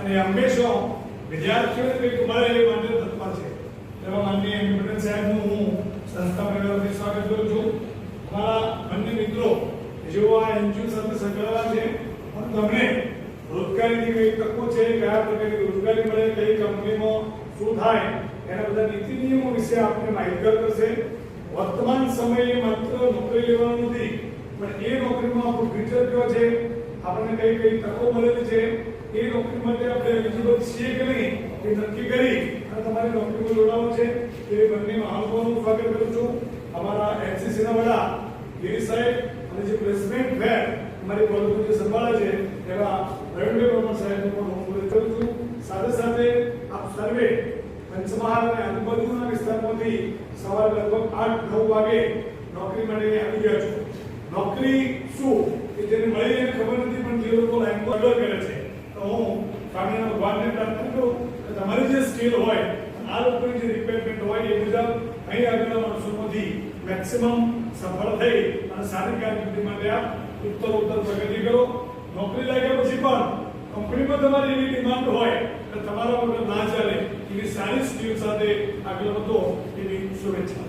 અને હંમેશા વિદ્યાર્થીઓને કંઈક છે. માનનીય એમડી પટેલ સાહેબનું હું સંસ્થા પરિવારથી સ્વાગત કરું છું. અમારા બંને મિત્રો, જેઓ આ એનજીઓ સાથે સંકળાયેલા અને તમને રોજગારીની કઈ તકો છે કયા પ્રકારની રોજગારી મળે, કઈ કંપનીમાં શું થાય, એના બધા નીતિ નિયમો વિશે આપને માહિતગાર કરશે. વર્તમાન સમયે માત્ર નોકરી લેવાનું નથી, પણ એ નોકરીમાં આપણું ફ્યુચર કયો છે, આપણને કઈ કઈ તકો મળેલી છે, એ નોકરી માટે આપણે એલિજિબલ છીએ કે નહીં, એ નક્કી કરી અને તમારી નોકરીમાં જોડાવું છે. એ બંને મહાનુભાવોનું સ્વાગત કરું છું. અમારા એનસીસીના વડા ગિરી સાહેબ અને જે પ્લેસમેન્ટ ફેર અમારી કોલેજો સંભાળે છે, એવા પ્રવીણભાઈ પરમાર સાહેબનું પણ હું ઉલ્લેખ કરું છું. સાથે સાથે આપ સર્વે પંચમહાલ અને આજુબાજુના વિસ્તારમાંથી સવારે લગભગ આઠ, નવ વાગે નોકરી માટે આવી ગયા છો. નોકરી શું? કે જેને મળી ખબર નથી, પણ જે લોકો લાઈન પર ઓર્ડર કરે છે. તો હું સ્વામિનારાયણ ભગવાનને પ્રાર્થના કરું કે તમારી જે સ્કિલ હોય, આ લોકોની જે મેક્સિમમ સફળ થઈ અને સારી કારકિર્દી માટે આપ ઉત્તર ઉત્તર પ્રગતિ કરો. નોકરી લાગ્યા પછી પણ કંપનીમાં તમારી એવી ડિમાન્ડ હોય કે તમારા વગર ના ચાલે એવી સારી સ્કિલ સાથે આગળ વધો એવી શુભેચ્છા.